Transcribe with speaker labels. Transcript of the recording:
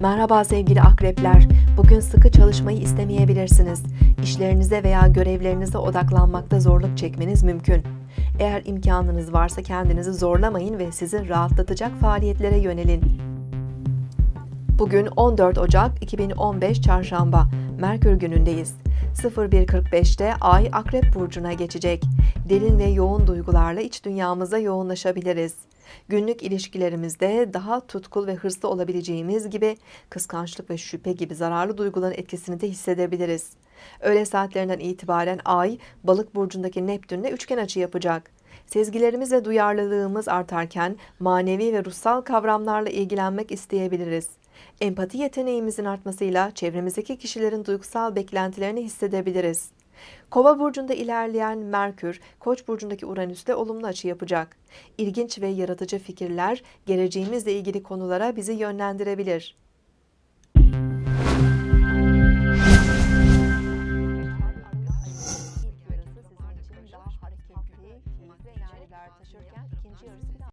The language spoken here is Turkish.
Speaker 1: Merhaba sevgili akrepler. Bugün sıkı çalışmayı istemeyebilirsiniz. İşlerinize veya görevlerinize odaklanmakta zorluk çekmeniz mümkün. Eğer imkanınız varsa kendinizi zorlamayın ve sizi rahatlatacak faaliyetlere yönelin. Bugün 14 Ocak 2015 Çarşamba, Merkür günündeyiz. 01.45'te Ay Akrep Burcu'na geçecek. Derin ve yoğun duygularla iç dünyamıza yoğunlaşabiliriz. Günlük ilişkilerimizde daha tutkul ve hırslı olabileceğimiz gibi kıskançlık ve şüphe gibi zararlı duyguların etkisini de hissedebiliriz. Öğle saatlerinden itibaren Ay, Balık burcundaki Neptün'le üçgen açı yapacak. Sezgilerimiz ve duyarlılığımız artarken manevi ve ruhsal kavramlarla ilgilenmek isteyebiliriz. Empati yeteneğimizin artmasıyla çevremizdeki kişilerin duygusal beklentilerini hissedebiliriz. Kova burcunda ilerleyen Merkür, Koç burcundaki Uranüs'te olumlu açı yapacak. İlginç ve yaratıcı fikirler geleceğimizle ilgili konulara bizi yönlendirebilir.